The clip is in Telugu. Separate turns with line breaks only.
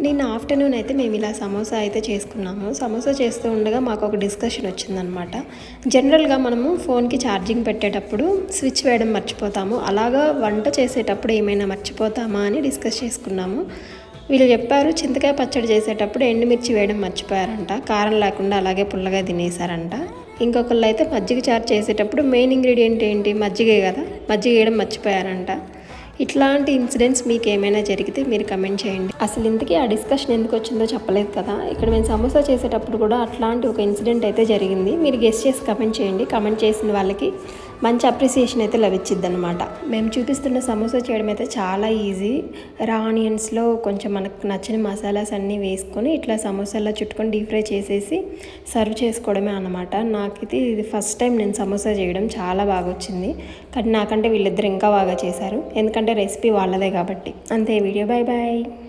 నిన్న ఆఫ్టర్నూన్ అయితే మేము ఇలా సమోసా అయితే చేసుకున్నాము. సమోసా చేస్తూ ఉండగా మాకు ఒక డిస్కషన్ వచ్చిందనమాట జనరల్గా మనము ఫోన్కి ఛార్జింగ్ పెట్టేటప్పుడు స్విచ్ వేయడం మర్చిపోతాము. అలాగా వంట చేసేటప్పుడు ఏమైనా మర్చిపోతామా అని డిస్కస్ చేసుకున్నాము. వీళ్ళు చెప్పారు చింతకాయ పచ్చడి చేసేటప్పుడు ఎండుమిర్చి వేయడం మర్చిపోయారంట. కారం లేకుండా అలాగే పుల్లగా తినేసారంట ఇంకొకళ్ళు అయితే మజ్జిగ చారు చేసేటప్పుడు మెయిన్ ఇంగ్రీడియంట్ ఏంటి? మజ్జిగే కదా. మజ్జిగ వేయడం మర్చిపోయారంట. ఇట్లాంటి ఇన్సిడెంట్స్ మీకు ఏమైనా జరిగితే మీరు కమెంట్ చేయండి. అసలు ఇంతకీ ఆ డిస్కషన్ ఎందుకు వచ్చిందో చెప్పలేదు కదా. ఇక్కడ మేము సమోసా చేసేటప్పుడు కూడా అట్లాంటి ఒక ఇన్సిడెంట్ అయితే జరిగింది. మీరు గెస్ట్ చేసి కమెంట్ చేయండి. కమెంట్ చేసిన వాళ్ళకి మంచి అప్రిసియేషన్ అయితే లభించిద్ది అనమాట మేము చూపిస్తున్న సమోసా చేయడం అయితే చాలా ఈజీ రా ఆనియన్స్లో కొంచెం మనకు నచ్చిన మసాలాస్ అన్నీ వేసుకొని ఇట్లా సమోసాలో చుట్టుకొని డీప్ ఫ్రై చేసేసి సర్వ్ చేసుకోవడమే అనమాట నాకైతే ఇది ఫస్ట్ టైం నేను సమోసా చేయడం చాలా బాగా వచ్చింది కానీ నాకంటే వీళ్ళిద్దరు ఇంకా బాగా చేశారు. ఎందుకంటే రెసిపీ వాళ్ళదే కాబట్టి. అంతే వీడియో బాయ్ బాయ్